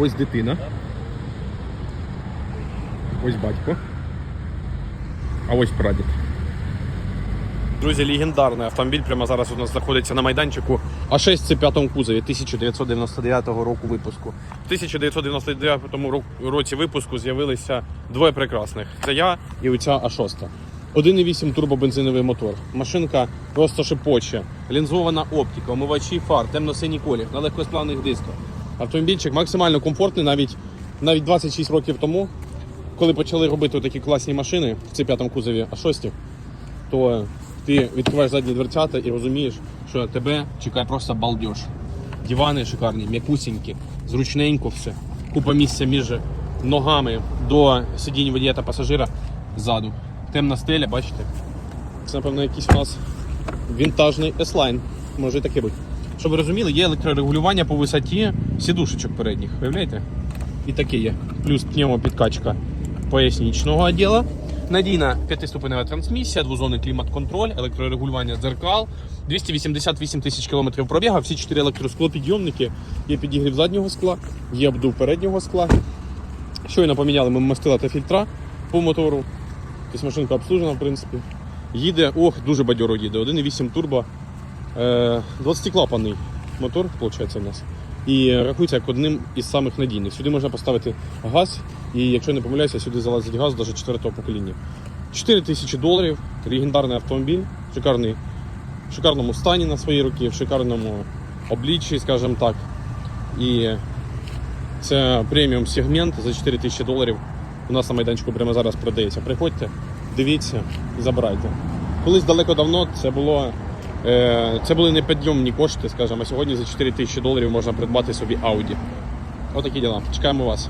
Ось дитина. Ось батько. А ось прадід. Друзі, легендарний автомобіль прямо зараз у нас знаходиться на майданчику. А6 це п'ятому кузові 1999 року випуску. В 1999 році випуску з'явилися двоє прекрасних. Це я і оця А6. 1,8 турбобензиновий мотор. Машинка просто шипоче. Лінзована оптика, омивачі фар, темно-синій колір на легкосплавних дисках. Автомобільчик максимально комфортний навіть, навіть 26 років тому, коли почали робити такі класні машини в C5 кузові А6, то ти відкриваєш задні дверцята і розумієш, що тебе чекає просто балдеж. Дивани шикарні, м'якусінькі, зручненько все. Купа місця між ногами до сидінь водія та пасажира ззаду. Темна стеля, бачите? Це, напевно, якийсь у нас вінтажний S-Line. Може і таке бути. Щоб ви розуміли, є електрорегулювання по висоті сідушечок передніх. Уявляєте? І таке є. Плюс пневмопідкачка пояснічного відділу. Надійна п'ятиступенева трансмісія, двозонний клімат-контроль, електрорегулювання дзеркал, 288 тисяч кілометрів пробіга, всі чотири електросклопідйомники, є підігрів заднього скла, є обдув переднього скла. Щойно поміняли ми мастила та фільтра по мотору. Тобто машинка обслужена, в принципі. Їде, ох, дуже бадьоро їде. 1,8 турбо. Е, 20-клапанний мотор, виходить, у нас. І рахується як одним із самих надійних. Сюди можна поставити газ, і якщо не помиляюся, сюди залазить газ навіть 4 покоління. 4 тисячі доларів, легендарний автомобіль, шикарний, в шикарному стані на свої роки, в шикарному обличчі, скажімо так. І це преміум сегмент за 4 тисячі доларів. У нас на майданчику прямо зараз продається. Приходьте, дивіться і забирайте. Колись далеко давно це було. Е, Це були непідйомні кошти, скажімо, а сьогодні за 4 тисячі доларів можна придбати собі Audi. Отакі діла. Чекаємо вас.